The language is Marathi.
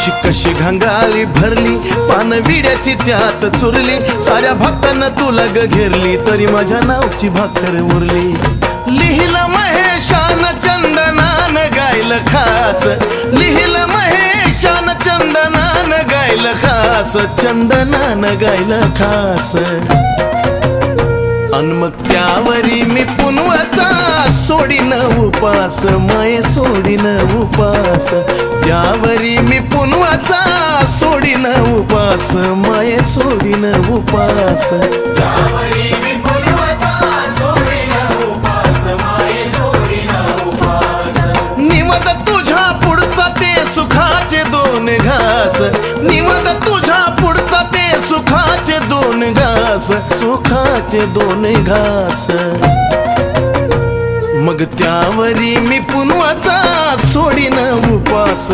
अशी कशी घंगाली भरली पान विड्याची त्यात चुरली. साऱ्या भक्तांना तू लग घेरली तरी माझ्या नावची भाकर उरली. लिहिलं महेशान चंदनान गायल खास. लिहिलं महेशान चंदनान गायल खास. चंदनान गायल खास. अन मग त्यावरी मी पुनवाचा सोडीन उपास माये सोडीन उपास. यावरी मी पुनवाचा सोडीन उपास माये सोडीन उपास. त्यावरी मी निवद तुझ्या पुढचा ते सुखाचे दोन घास. निवद तुझ्या पुढचा ते सुखाचे दोन घास. सुखाचे दोन घास. मग त्यावरी मी पुनवाचा सोडीन उपास.